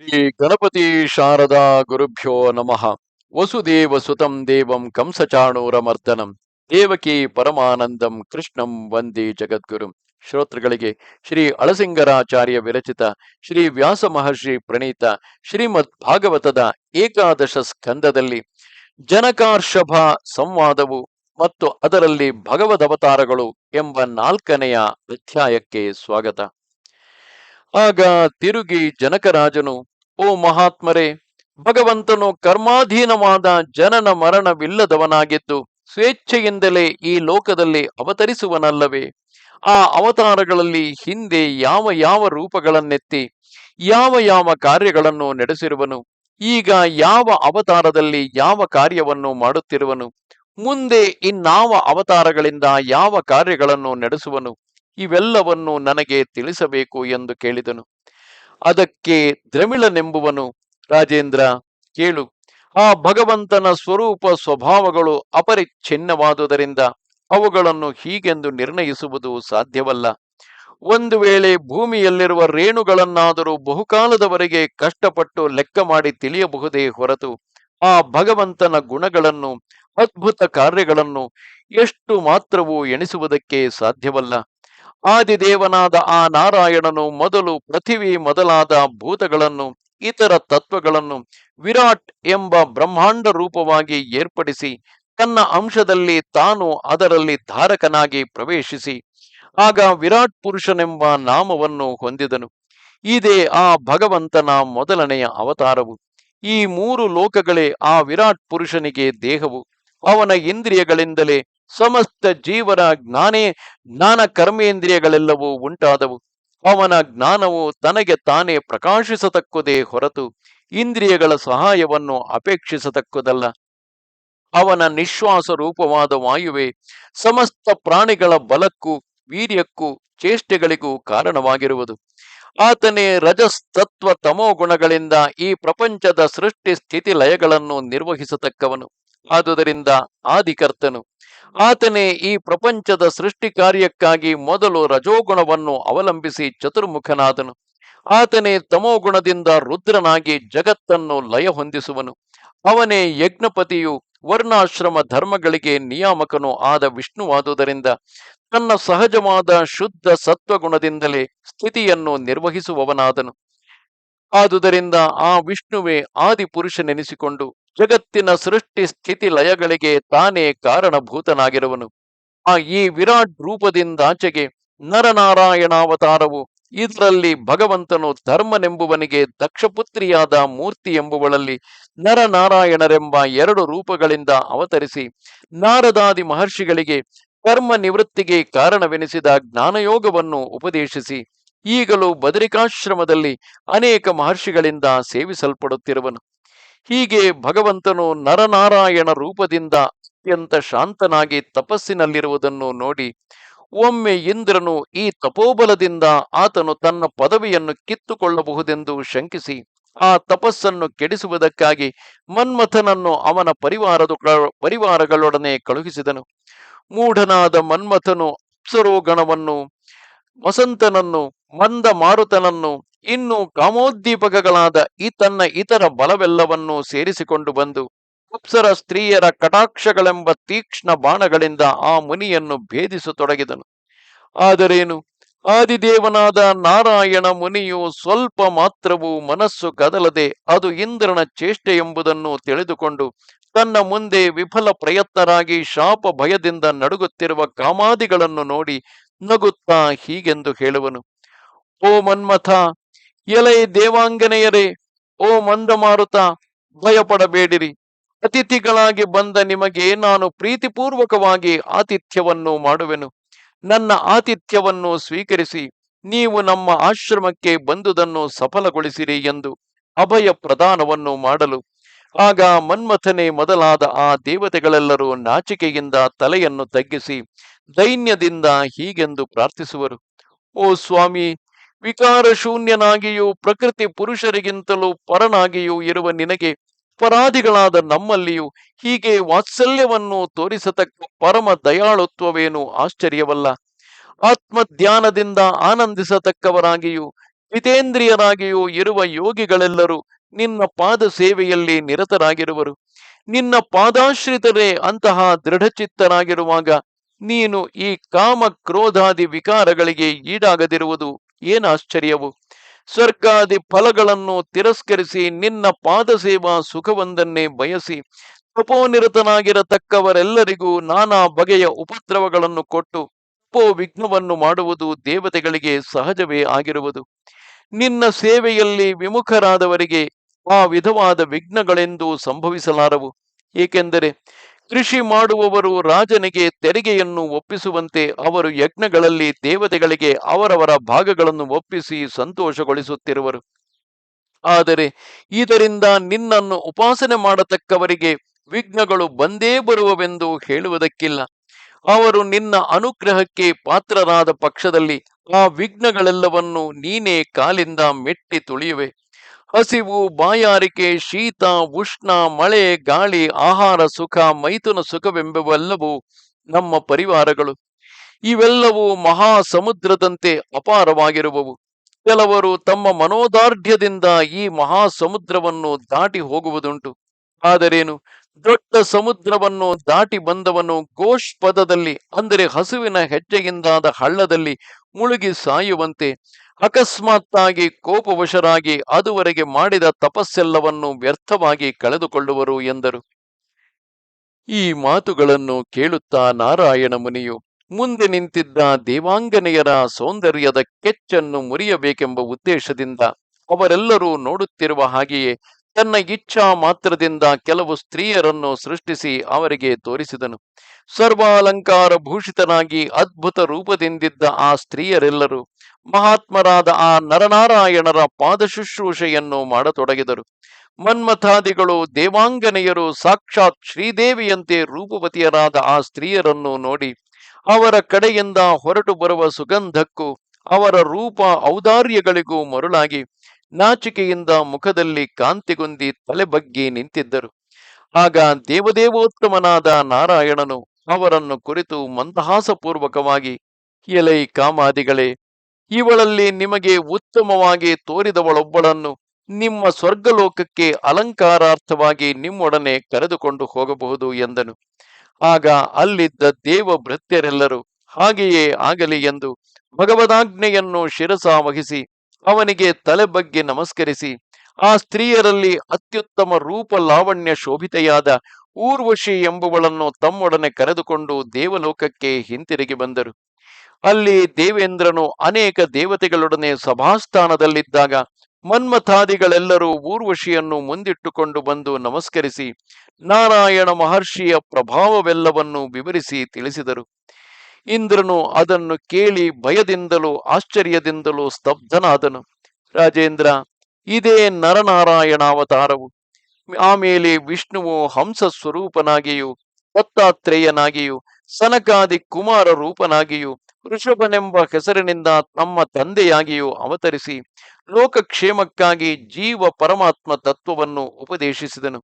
ಶ್ರೀ ಗಣಪತಿ ಶಾರದಾ ಗುರುಭ್ಯೋ ನಮಃ. ವಸುದೇವ ಸುತಂ ದೇವಂ ಕಂಸಚಾಣೂರಮರ್ದನಂ. ದೇವಕಿ ಪರಮಾನಂದಂ ಕೃಷ್ಣಂ ವಂದೇ ಜಗದ್ಗುರು. ಶ್ರೋತೃಗಳಿಗೆ ಶ್ರೀ ಅಳಸಿಂಗರಾಚಾರ್ಯ ವಿರಚಿತ ಶ್ರೀ ವ್ಯಾಸ ಮಹರ್ಷಿ ಪ್ರಣೀತ ಶ್ರೀಮದ್ ಭಾಗವತದ ಏಕಾದಶ ಸ್ಕಂದದಲ್ಲಿ ಜನಕಾರ್ಷಭ ಸಂವಾದವು ಮತ್ತು ಅದರಲ್ಲಿ ಭಗವದವತಾರಗಳು ಎಂಬ ನಾಲ್ಕನೆಯ ಅಧ್ಯಾಯಕ್ಕೆ ಸ್ವಾಗತ. ಆಗ ತಿರುಗಿ ಜನಕರಾಜನು, ಓ ಮಹಾತ್ಮರೇ, ಭಗವಂತನು ಕರ್ಮಾಧೀನವಾದ ಜನನ ಮರಣವಿಲ್ಲದವನಾಗಿದ್ದು ಸ್ವೇಚ್ಛೆಯಿಂದಲೇ ಈ ಲೋಕದಲ್ಲಿ ಅವತರಿಸುವನಲ್ಲವೇ? ಆ ಅವತಾರಗಳಲ್ಲಿ ಹಿಂದೆ ಯಾವ ಯಾವ ರೂಪಗಳನ್ನೆತ್ತಿ, ಯಾವ ಯಾವ ಕಾರ್ಯಗಳನ್ನು ನಡೆಸಿರುವನು? ಈಗ ಯಾವ ಅವತಾರದಲ್ಲಿ ಯಾವ ಕಾರ್ಯವನ್ನು ಮಾಡುತ್ತಿರುವನು? ಮುಂದೆ ಇನ್ನಾವ ಅವತಾರಗಳಿಂದ ಯಾವ ಕಾರ್ಯಗಳನ್ನು ನಡೆಸುವನು? ಇವೆಲ್ಲವನ್ನು ನನಗೆ ತಿಳಿಸಬೇಕು ಎಂದು ಕೇಳಿದನು. ಅದಕ್ಕೆ ದ್ರಮಿಳನೆಂಬುವನು ರಾಜೇಂದ್ರ, ಕೇಳು, ಆ ಭಗವಂತನ ಸ್ವರೂಪ ಸ್ವಭಾವಗಳು ಅಪರಿಚ್ಛಿನ್ನವಾದುದರಿಂದ ಅವುಗಳನ್ನು ಹೀಗೆಂದು ನಿರ್ಣಯಿಸುವುದು ಸಾಧ್ಯವಲ್ಲ. ಒಂದು ವೇಳೆ ಭೂಮಿಯಲ್ಲಿರುವ ರೇಣುಗಳನ್ನಾದರೂ ಬಹುಕಾಲದವರೆಗೆ ಕಷ್ಟಪಟ್ಟು ಲೆಕ್ಕ ಮಾಡಿ ತಿಳಿಯಬಹುದೇ ಹೊರತು ಆ ಭಗವಂತನ ಗುಣಗಳನ್ನು, ಅದ್ಭುತ ಕಾರ್ಯಗಳನ್ನು ಎಷ್ಟು ಮಾತ್ರವೂ ಎಣಿಸುವುದಕ್ಕೆ ಸಾಧ್ಯವಲ್ಲ. ಆದಿದೇವನಾದ ಆ ನಾರಾಯಣನು ಮೊದಲು ಪೃಥಿವಿ ಮೊದಲಾದ ಭೂತಗಳನ್ನು, ಇತರ ತತ್ವಗಳನ್ನು ವಿರಾಟ್ ಎಂಬ ಬ್ರಹ್ಮಾಂಡ ರೂಪವಾಗಿ ಏರ್ಪಡಿಸಿ, ತನ್ನ ಅಂಶದಲ್ಲಿ ತಾನು ಅದರಲ್ಲಿ ಧಾರಕನಾಗಿ ಪ್ರವೇಶಿಸಿ, ಆಗ ವಿರಾಟ್ ಪುರುಷನೆಂಬ ನಾಮವನ್ನು ಹೊಂದಿದನು. ಇದೇ ಆ ಭಗವಂತನ ಮೊದಲನೆಯ ಅವತಾರವು. ಈ ಮೂರು ಲೋಕಗಳೇ ಆ ವಿರಾಟ್ ಪುರುಷನಿಗೆ ದೇಹವು. ಅವನ ಇಂದ್ರಿಯಗಳಿಂದಲೇ ಸಮಸ್ತ ಜೀವನ ಜ್ಞಾನೇ, ಜ್ಞಾನ ಕರ್ಮೇಂದ್ರಿಯಗಳೆಲ್ಲವೂ ಉಂಟಾದವು. ಅವನ ಜ್ಞಾನವು ತನಗೆ ತಾನೇ ಪ್ರಕಾಶಿಸತಕ್ಕುದೇ ಹೊರತು ಇಂದ್ರಿಯಗಳ ಸಹಾಯವನ್ನು ಅಪೇಕ್ಷಿಸತಕ್ಕುದಲ್ಲ. ಅವನ ನಿಶ್ವಾಸ ರೂಪವಾದ ವಾಯುವೆ ಸಮಸ್ತ ಪ್ರಾಣಿಗಳ ಬಲಕ್ಕೂ ವೀರ್ಯಕ್ಕೂ ಚೇಷ್ಟೆಗಳಿಗೂ ಕಾರಣವಾಗಿರುವುದು. ಆತನೇ ರಜಸ್ತತ್ವ ತಮೋ ಗುಣಗಳಿಂದ ಈ ಪ್ರಪಂಚದ ಸೃಷ್ಟಿ ಸ್ಥಿತಿ ಲಯಗಳನ್ನು ನಿರ್ವಹಿಸತಕ್ಕವನು. ಆದುದರಿಂದ ಆದಿಕರ್ತನು. ಆತನೇ ಈ ಪ್ರಪಂಚದ ಸೃಷ್ಟಿ ಕಾರ್ಯಕ್ಕಾಗಿ ಮೊದಲು ರಜೋಗುಣವನ್ನು ಅವಲಂಬಿಸಿ ಚತುರ್ಮುಖನಾದನು. ಆತನೇ ತಮೋಗುಣದಿಂದ ರುದ್ರನಾಗಿ ಜಗತ್ತನ್ನು ಲಯ ಹೊಂದಿಸುವನು. ಅವನೇ ಯಜ್ಞಪತಿಯು, ವರ್ಣಾಶ್ರಮ ಧರ್ಮಗಳಿಗೆ ನಿಯಾಮಕನು ಆದ ವಿಷ್ಣುವಾದುದರಿಂದ, ತನ್ನ ಸಹಜವಾದ ಶುದ್ಧ ಸತ್ವಗುಣದಿಂದಲೇ ಸ್ಥಿತಿಯನ್ನು ನಿರ್ವಹಿಸುವವನಾದನು. ಆದುದರಿಂದ ಆ ವಿಷ್ಣುವೇ ಆದಿಪುರುಷನೆನಿಸಿಕೊಂಡು ಜಗತ್ತಿನ ಸೃಷ್ಟಿ ಸ್ಥಿತಿ ಲಯಗಳಿಗೆ ತಾನೇ ಕಾರಣಭೂತನಾಗಿರುವನು. ಆ ಈ ವಿರಾಟ್ ರೂಪದಿಂದಾಚೆಗೆ ನರನಾರಾಯಣಾವತಾರವು ಇದರಲ್ಲಿ ಭಗವಂತನು ಧರ್ಮನೆಂಬುವನಿಗೆ ದಕ್ಷಪುತ್ರಿಯಾದ ಮೂರ್ತಿ ಎಂಬುವಳಲ್ಲಿ ನರನಾರಾಯಣರೆಂಬ ಎರಡು ರೂಪಗಳಿಂದ ಅವತರಿಸಿ ನಾರದಾದಿ ಮಹರ್ಷಿಗಳಿಗೆ ಕರ್ಮ ನಿವೃತ್ತಿಗೆ ಕಾರಣವೆನಿಸಿದ ಜ್ಞಾನಯೋಗವನ್ನು ಉಪದೇಶಿಸಿ ಈಗಲೂ ಬದರಿಕಾಶ್ರಮದಲ್ಲಿ ಅನೇಕ ಮಹರ್ಷಿಗಳಿಂದ ಸೇವಿಸಲ್ಪಡುತ್ತಿರುವನು. ಹೀಗೆ ಭಗವಂತನು ನರನಾರಾಯಣ ರೂಪದಿಂದ ಅತ್ಯಂತ ಶಾಂತನಾಗಿ ತಪಸ್ಸಿನಲ್ಲಿರುವುದನ್ನು ನೋಡಿ ಒಮ್ಮೆ ಇಂದ್ರನು ಈ ತಪೋಬಲದಿಂದ ಆತನು ತನ್ನ ಪದವಿಯನ್ನು ಕಿತ್ತುಕೊಳ್ಳಬಹುದೆಂದು ಶಂಕಿಸಿ ಆ ತಪಸ್ಸನ್ನು ಕೆಡಿಸುವುದಕ್ಕಾಗಿ ಮನ್ಮಥನನ್ನು ಅವನ ಪರಿವಾರದ ಪರಿವಾರಗಳೊಡನೆ ಕಳುಹಿಸಿದನು. ಮೂಢನಾದ ಮನ್ಮಥನು ಅಪ್ಸರೋಗಣವನ್ನು, ವಸಂತನನ್ನು ಮಂದ ಮಾರುತನನ್ನು ಇನ್ನು ಕಾಮೋದ್ದೀಪಕಗಳಾದ ಈ ತನ್ನ ಇತರ ಬಲವೆಲ್ಲವನ್ನೂ ಸೇರಿಸಿಕೊಂಡು ಬಂದು ಅಪ್ಸರ ಸ್ತ್ರೀಯರ ಕಟಾಕ್ಷಗಳೆಂಬ ತೀಕ್ಷ್ಣ ಬಾಣಗಳಿಂದ ಆ ಮುನಿಯನ್ನು ಭೇದಿಸತೊಡಗಿದನು ಆದರೇನು? ಆದಿದೇವನಾದ ನಾರಾಯಣ ಮುನಿಯು ಸ್ವಲ್ಪ ಮಾತ್ರವೂ ಮನಸ್ಸು ಕದಲದೆ ಅದು ಇಂದ್ರನ ಚೇಷ್ಟೆ ಎಂಬುದನ್ನು ತಿಳಿದುಕೊಂಡು ತನ್ನ ಮುಂದೆ ವಿಫಲ ಪ್ರಯತ್ನರಾಗಿ ಶಾಪ ಭಯದಿಂದ ನಡುಗುತ್ತಿರುವ ಕಾಮಾದಿಗಳನ್ನು ನೋಡಿ ನಗುತ್ತಾ ಹೀಗೆಂದು ಹೇಳುವನು. ಓ ಮನ್ಮಥ ಎಲೈ ದೇವಾಂಗನೆಯರೇ, ಓ ಮಂದಮಾರುತ, ಭಯಪಡಬೇಡಿರಿ. ಅತಿಥಿಗಳಾಗಿ ಬಂದ ನಿಮಗೆ ನಾನು ಪ್ರೀತಿಪೂರ್ವಕವಾಗಿ ಆತಿಥ್ಯವನ್ನು ಮಾಡುವೆನು. ನನ್ನ ಆತಿಥ್ಯವನ್ನು ಸ್ವೀಕರಿಸಿ, ನೀವು ನಮ್ಮ ಆಶ್ರಮಕ್ಕೆ ಬಂದುದನ್ನು ಸಫಲಗೊಳಿಸಿರಿ ಎಂದು ಅಭಯ ಪ್ರದಾನವನ್ನು ಮಾಡಲು. ಆಗ ಮನ್ಮಥನೆ ಮೊದಲಾದ ಆ ದೇವತೆಗಳೆಲ್ಲರೂ ನಾಚಿಕೆಯಿಂದ ತಲೆಯನ್ನು ತಗ್ಗಿಸಿ, ದೈನ್ಯದಿಂದ ಹೀಗೆಂದು ಪ್ರಾರ್ಥಿಸುವರು. ಓ ಸ್ವಾಮಿ ವಿಕಾರ ಶೂನ್ಯನಾಗಿಯೂ ಪ್ರಕೃತಿ ಪುರುಷರಿಗಿಂತಲೂ ಪರನಾಗಿಯೂ ಇರುವ ನಿನಗೆ ಪರಾದಿಗಳಾದ ನಮ್ಮಲ್ಲಿಯೂ ಹೀಗೆ ವಾತ್ಸಲ್ಯವನ್ನು ತೋರಿಸತಕ್ಕ ಪರಮ ದಯಾಳುತ್ವವೇನು ಆಶ್ಚರ್ಯವಲ್ಲ. ಆತ್ಮಧ್ಯಾನದಿಂದ ಆನಂದಿಸತಕ್ಕವರಾಗಿಯೂ ಜಿತೇಂದ್ರಿಯರಾಗಿಯೂ ಇರುವ ಯೋಗಿಗಳೆಲ್ಲರೂ ನಿನ್ನ ಪಾದ ಸೇವೆಯಲ್ಲಿ ನಿರತರಾಗಿರುವರು. ನಿನ್ನ ಪಾದಾಶ್ರಿತರೇ ಅಂತಹ ದೃಢಚಿತ್ತರಾಗಿರುವಾಗ ನೀನು ಈ ಕಾಮ ಕ್ರೋಧಾದಿ ವಿಕಾರಗಳಿಗೆ ಈಡಾಗದಿರುವುದು ಏನಾಶ್ಚರ್ಯವು ಸ್ವರ್ಗಾದಿ ಫಲಗಳನ್ನು ತಿರಸ್ಕರಿಸಿ ನಿನ್ನ ಪಾದ ಸೇವಾ ಸುಖವೊಂದನ್ನೇ ಬಯಸಿ ತಪೋನಿರತನಾಗಿರತಕ್ಕವರೆಲ್ಲರಿಗೂ ನಾನಾ ಬಗೆಯ ಉಪದ್ರವಗಳನ್ನು ಕೊಟ್ಟು ತಪೋ ವಿಘ್ನವನ್ನು ಮಾಡುವುದು ದೇವತೆಗಳಿಗೆ ಸಹಜವೇ ಆಗಿರುವುದು. ನಿನ್ನ ಸೇವೆಯಲ್ಲಿ ವಿಮುಖರಾದವರಿಗೆ ಆ ವಿಧವಾದ ವಿಘ್ನಗಳೆಂದು ಸಂಭವಿಸಲಾರವು. ಏಕೆಂದರೆ ಕೃಷಿ ಮಾಡುವವರು ರಾಜನಿಗೆ ತೆರಿಗೆಯನ್ನು ಒಪ್ಪಿಸುವಂತೆ ಅವರು ಯಜ್ಞಗಳಲ್ಲಿ ದೇವತೆಗಳಿಗೆ ಅವರವರ ಭಾಗಗಳನ್ನು ಒಪ್ಪಿಸಿ ಸಂತೋಷಗೊಳಿಸುತ್ತಿರುವರು. ಆದರೆ ಇದರಿಂದ ನಿನ್ನನ್ನು ಉಪಾಸನೆ ಮಾಡತಕ್ಕವರಿಗೆ ವಿಘ್ನಗಳು ಬಂದೇ ಬರುವವೆಂದು ಹೇಳುವುದಕ್ಕಿಲ್ಲ. ಅವರು ನಿನ್ನ ಅನುಗ್ರಹಕ್ಕೆ ಪಾತ್ರರಾದ ಪಕ್ಷದಲ್ಲಿ ಆ ವಿಘ್ನಗಳೆಲ್ಲವನ್ನು ನೀನೇ ಕಾಲಿಂದ ಮೆಟ್ಟಿ ತುಳಿಯುವೆ. ಹಸಿವು, ಬಾಯಾರಿಕೆ, ಶೀತ, ಉಷ್ಣ, ಮಳೆ, ಗಾಳಿ, ಆಹಾರ ಸುಖ, ಮೈಥುನ ಸುಖವೆಂಬವೆಲ್ಲವೂ ನಮ್ಮ ಪರಿವಾರಗಳು. ಇವೆಲ್ಲವೂ ಮಹಾ ಸಮುದ್ರದಂತೆ ಅಪಾರವಾಗಿರುವವು. ಕೆಲವರು ತಮ್ಮ ಮನೋದಾರ್ಢ್ಯದಿಂದ ಈ ಮಹಾ ಸಮುದ್ರವನ್ನು ದಾಟಿ ಹೋಗುವುದುಂಟು. ಆದರೇನು? ದೊಡ್ಡ ಸಮುದ್ರವನ್ನು ದಾಟಿ ಬಂದವನು ಗೋಷ್ ಪದದಲ್ಲಿ ಅಂದರೆ ಹಸುವಿನ ಹೆಜ್ಜೆಯಿಂದಾದ ಹಳ್ಳದಲ್ಲಿ ಮುಳುಗಿ ಸಾಯುವಂತೆ ಅಕಸ್ಮಾತ್ತಾಗಿ ಕೋಪವಶರಾಗಿ ಅದುವರೆಗೆ ಮಾಡಿದ ತಪಸ್ಸೆಲ್ಲವನ್ನು ವ್ಯರ್ಥವಾಗಿ ಕಳೆದುಕೊಳ್ಳುವರು ಎಂದರು. ಈ ಮಾತುಗಳನ್ನು ಕೇಳುತ್ತಾ ನಾರಾಯಣ ಮುನಿಯು ಮುಂದೆ ನಿಂತಿದ್ದ ದೇವಾಂಗನೆಯರ ಸೌಂದರ್ಯದ ಕೆಚ್ಚನ್ನು ಮುರಿಯಬೇಕೆಂಬ ಉದ್ದೇಶದಿಂದ ಅವರೆಲ್ಲರೂ ನೋಡುತ್ತಿರುವ ಹಾಗೆಯೇ ತನ್ನ ಇಚ್ಛಾ ಮಾತ್ರದಿಂದ ಕೆಲವು ಸ್ತ್ರೀಯರನ್ನು ಸೃಷ್ಟಿಸಿ ಅವರಿಗೆ ತೋರಿಸಿದನು. ಸರ್ವಾಲಂಕಾರ ಭೂಷಿತನಾಗಿ ಅದ್ಭುತ ರೂಪದಿಂದಿದ್ದ ಆ ಸ್ತ್ರೀಯರೆಲ್ಲರೂ ಮಹಾತ್ಮರಾದ ಆ ನರನಾರಾಯಣರ ಪಾದಶುಶ್ರೂಷೆಯನ್ನು ಮಾಡತೊಡಗಿದರು. ಮನ್ಮಥಾದಿಗಳು ದೇವಾಂಗನೆಯರು ಸಾಕ್ಷಾತ್ ಶ್ರೀದೇವಿಯಂತೆ ರೂಪವತಿಯರಾದ ಆ ಸ್ತ್ರೀಯರನ್ನು ನೋಡಿ ಅವರ ಕಡೆಯಿಂದ ಹೊರಟು ಬರುವ ಸುಗಂಧಕ್ಕೂ ಅವರ ರೂಪ ಔದಾರ್ಯಗಳಿಗೂ ಮರುಳಾಗಿ ನಾಚಿಕೆಯಿಂದ ಮುಖದಲ್ಲಿ ಕಾಂತಿಗುಂದಿ ತಲೆಬಗ್ಗಿ ನಿಂತಿದ್ದರು. ಆಗ ದೇವದೇವೋತ್ತಮನಾದ ನಾರಾಯಣನು ಅವರನ್ನು ಕುರಿತು ಮಂದಹಾಸಪೂರ್ವಕವಾಗಿ, ಎಲೈ ಕಾಮಾದಿಗಳೇ ಇವಳಲ್ಲಿ ನಿಮಗೆ ಉತ್ತಮವಾಗಿ ತೋರಿದವಳೊಬ್ಬಳನ್ನು ನಿಮ್ಮ ಸ್ವರ್ಗಲೋಕಕ್ಕೆ ಅಲಂಕಾರಾರ್ಥವಾಗಿ ನಿಮ್ಮೊಡನೆ ಕರೆದುಕೊಂಡು ಹೋಗಬಹುದು ಎಂದನು. ಆಗ ಅಲ್ಲಿದ್ದ ದೇವ ಭೃತ್ಯರೆಲ್ಲರೂ ಹಾಗೆಯೇ ಆಗಲಿ ಎಂದು ಭಗವದಾಜ್ಞೆಯನ್ನು ಶಿರಸ ವಹಿಸಿ ಅವನಿಗೆ ತಲೆ ಬಗ್ಗೆ ನಮಸ್ಕರಿಸಿ, ಆ ಸ್ತ್ರೀಯರಲ್ಲಿ ಅತ್ಯುತ್ತಮ ರೂಪ ಲಾವಣ್ಯ ಶೋಭಿತೆಯಾದ ಊರ್ವಶಿ ಎಂಬುವಳನ್ನು ತಮ್ಮೊಡನೆ ಕರೆದುಕೊಂಡು ದೇವಲೋಕಕ್ಕೆ ಹಿಂತಿರುಗಿ ಬಂದರು. ಅಲ್ಲಿ ದೇವೇಂದ್ರನು ಅನೇಕ ದೇವತೆಗಳೊಡನೆ ಸಭಾಸ್ಥಾನದಲ್ಲಿದ್ದಾಗ ಮನ್ಮಥಾದಿಗಳೆಲ್ಲರೂ ಊರ್ವಶಿಯನ್ನು ಮುಂದಿಟ್ಟುಕೊಂಡು ಬಂದು ನಮಸ್ಕರಿಸಿ ನಾರಾಯಣ ಮಹರ್ಷಿಯ ಪ್ರಭಾವವೆಲ್ಲವನ್ನು ವಿವರಿಸಿ ತಿಳಿಸಿದರು. ಇಂದ್ರನು ಅದನ್ನು ಕೇಳಿ ಭಯದಿಂದಲೂ ಆಶ್ಚರ್ಯದಿಂದಲೂ ಸ್ತಬ್ಧನಾದನು. ರಾಜೇಂದ್ರ, ಇದೇ ನರನಾರಾಯಣಾವತಾರವು. ಆಮೇಲೆ ವಿಷ್ಣುವು ಹಂಸ ಸ್ವರೂಪನಾಗಿಯೂ, ದತ್ತಾತ್ರೇಯನಾಗಿಯೂ, ಸನಕಾದಿ ಕುಮಾರ ರೂಪನಾಗಿಯೂ ಋಷಭನೆಂಬ ಹೆಸರಿನಿಂದ ತಮ್ಮ ತಂದೆಯಾಗಿಯೂ ಅವತರಿಸಿ ಲೋಕಕ್ಷೇಮಕ್ಕಾಗಿ ಜೀವ ಪರಮಾತ್ಮ ತತ್ವವನ್ನು ಉಪದೇಶಿಸಿದನು.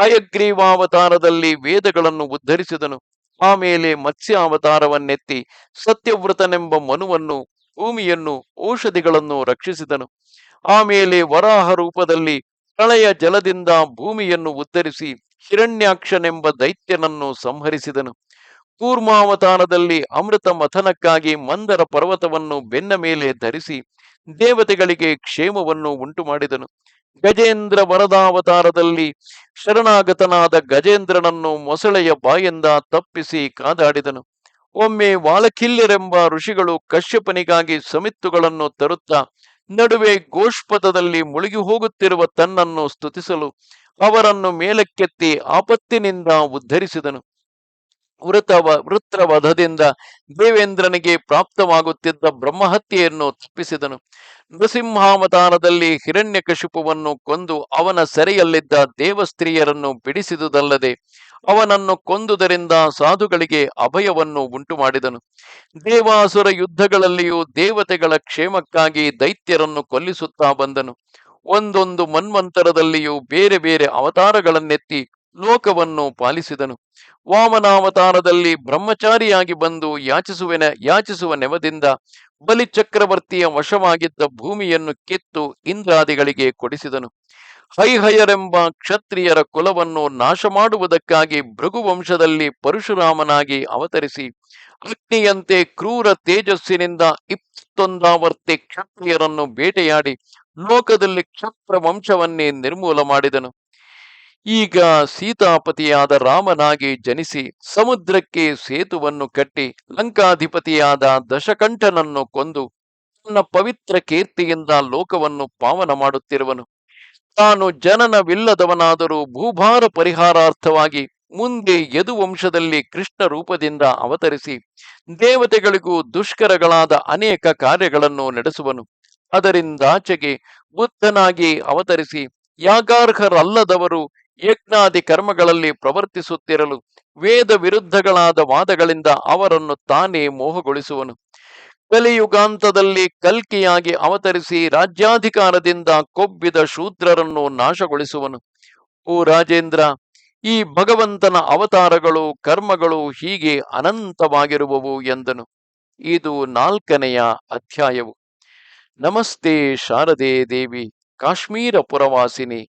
ಹಯಗ್ರೀವಾವತಾರದಲ್ಲಿ ವೇದಗಳನ್ನು ಉದ್ಧರಿಸಿದನು. ಆಮೇಲೆ ಮತ್ಸ್ಯಾವತಾರವನ್ನೆತ್ತಿ ಸತ್ಯವ್ರತನೆಂಬ ಮನುವನ್ನು, ಭೂಮಿಯನ್ನು, ಔಷಧಿಗಳನ್ನು ರಕ್ಷಿಸಿದನು. ಆಮೇಲೆ ವರಾಹ ರೂಪದಲ್ಲಿ ಪ್ರಳಯ ಜಲದಿಂದ ಭೂಮಿಯನ್ನು ಉದ್ಧರಿಸಿ ಹಿರಣ್ಯಾಕ್ಷನೆಂಬ ದೈತ್ಯನನ್ನು ಸಂಹರಿಸಿದನು. ಕೂರ್ಮಾವತಾರದಲ್ಲಿ ಅಮೃತ ಮಥನಕ್ಕಾಗಿ ಮಂದರ ಪರ್ವತವನ್ನು ಬೆನ್ನ ಮೇಲೆ ಧರಿಸಿ ದೇವತೆಗಳಿಗೆ ಕ್ಷೇಮವನ್ನು ಉಂಟು ಮಾಡಿದನು ಗಜೇಂದ್ರ ವರದಾವತಾರದಲ್ಲಿ ಶರಣಾಗತನಾದ ಗಜೇಂದ್ರನನ್ನು ಮೊಸಳೆಯ ಬಾಯಿಂದ ತಪ್ಪಿಸಿ ಕಾದಾಡಿದನು. ಒಮ್ಮೆ ವಾಲಕಿಲ್ಯರೆಂಬ ಋಷಿಗಳು ಕಶ್ಯಪನಿಗಾಗಿ ಸಮಿತ್ತುಗಳನ್ನು ತರುತ್ತಾ ನಡುವೆ ಗೋಷ್ಪಥದಲ್ಲಿ ಮುಳುಗಿ ಹೋಗುತ್ತಿರುವ ತನ್ನನ್ನು ಸ್ತುತಿಸಲು ಅವರನ್ನು ಮೇಲಕ್ಕೆತ್ತಿ ಆಪತ್ತಿನಿಂದ ಉದ್ಧರಿಸಿದನು. ವೃತವ ವಧದಿಂದ ದೇವೇಂದ್ರನಿಗೆ ಪ್ರಾಪ್ತವಾಗುತ್ತಿದ್ದ ಬ್ರಹ್ಮಹತ್ಯೆಯನ್ನು ತಪ್ಪಿಸಿದನು. ನೃಸಿಂಹಾವತಾರದಲ್ಲಿ ಹಿರಣ್ಯಕಶಿಪುವನ್ನು ಕೊಂದು ಅವನ ಸೆರೆಯಲ್ಲಿದ್ದ ದೇವಸ್ತ್ರೀಯರನ್ನು ಬಿಡಿಸಿದುದಲ್ಲದೆ ಅವನನ್ನು ಕೊಂದುದರಿಂದ ಸಾಧುಗಳಿಗೆ ಅಭಯವನ್ನು ಉಂಟು ಮಾಡಿದನು ದೇವಾಸುರ ಯುದ್ಧಗಳಲ್ಲಿಯೂ ದೇವತೆಗಳ ಕ್ಷೇಮಕ್ಕಾಗಿ ದೈತ್ಯರನ್ನು ಕೊಲ್ಲಿಸುತ್ತಾ ಬಂದನು. ಒಂದೊಂದು ಮನ್ವಂತರದಲ್ಲಿಯೂ ಬೇರೆ ಬೇರೆ ಅವತಾರಗಳನ್ನೆತ್ತಿ ಲೋಕವನ್ನು ಪಾಲಿಸಿದನು. ವಾಮನಾವತಾರದಲ್ಲಿ ಬ್ರಹ್ಮಚಾರಿಯಾಗಿ ಬಂದು ಯಾಚಿಸುವೆನ, ಯಾಚಿಸುವ ನೆವದಿಂದ ಬಲಿಚಕ್ರವರ್ತಿಯ ವಶವಾಗಿದ್ದ ಭೂಮಿಯನ್ನು ಕಿತ್ತು ಇಂದ್ರಾದಿಗಳಿಗೆ ಕೊಡಿಸಿದನು. ಹೈಹಯರೆಂಬ ಕ್ಷತ್ರಿಯರ ಕುಲವನ್ನು ನಾಶ ಮಾಡುವುದಕ್ಕಾಗಿ ಭೃಗುವಂಶದಲ್ಲಿ ಪರಶುರಾಮನಾಗಿ ಅವತರಿಸಿ, ಅಗ್ನಿಯಂತೆ ಕ್ರೂರ ತೇಜಸ್ಸಿನಿಂದ ಇಪ್ಪತ್ತೊಂದಾವರ್ತಿ ಕ್ಷತ್ರಿಯರನ್ನು ಬೇಟೆಯಾಡಿ ಲೋಕದಲ್ಲಿ ಕ್ಷತ್ರ ವಂಶವನ್ನೇ ನಿರ್ಮೂಲ ಮಾಡಿದನು. ಈಗ ಸೀತಾಪತಿಯಾದ ರಾಮನಾಗಿ ಜನಿಸಿ ಸಮುದ್ರಕ್ಕೆ ಸೇತುವನ್ನು ಕಟ್ಟಿ ಲಂಕಾಧಿಪತಿಯಾದ ದಶಕಂಠನನ್ನು ಕೊಂದು ತನ್ನ ಪವಿತ್ರ ಕೀರ್ತಿಯಿಂದ ಲೋಕವನ್ನು ಪಾವನ ಮಾಡುತ್ತಿರುವನು. ತಾನು ಜನನವಿಲ್ಲದವನಾದರೂ ಭೂಭಾರ ಪರಿಹಾರಾರ್ಥವಾಗಿ ಮುಂದೆ ಯದುವಂಶದಲ್ಲಿ ಕೃಷ್ಣ ರೂಪದಿಂದ ಅವತರಿಸಿ ದೇವತೆಗಳಿಗೂ ದುಷ್ಕರಗಳಾದ ಅನೇಕ ಕಾರ್ಯಗಳನ್ನು ನಡೆಸುವನು. ಅದರಿಂದಾಚೆಗೆ ಬುದ್ಧನಾಗಿ ಅವತರಿಸಿ ಯಾಗಾರ್ಹರಲ್ಲದವರು ಯಜ್ಞಾದಿ ಕರ್ಮಗಳಲ್ಲಿ ಪ್ರವರ್ತಿಸುತ್ತಿರಲು ವೇದ ವಿರುದ್ಧಗಳಾದ ವಾದಗಳಿಂದ ಅವರನ್ನು ತಾನೇ ಮೋಹಗೊಳಿಸುವನು. ಕಲಿಯುಗಾಂತದಲ್ಲಿ ಕಲ್ಕಿಯಾಗಿ ಅವತರಿಸಿ ರಾಜ್ಯಾಧಿಕಾರದಿಂದ ಕೊಬ್ಬಿದ ಶೂದ್ರರನ್ನು ನಾಶಗೊಳಿಸುವನು. ಓ ರಾಜೇಂದ್ರ, ಈ ಭಗವಂತನ ಅವತಾರಗಳು, ಕರ್ಮಗಳು ಹೀಗೆ ಅನಂತವಾಗಿರುವವು ಎಂದನು. ಇದು ನಾಲ್ಕನೆಯ ಅಧ್ಯಾಯವು. ನಮಸ್ತೆ ಶಾರದೆ ದೇವಿ, ಕಾಶ್ಮೀರ ಪುರವಾಸಿನಿ.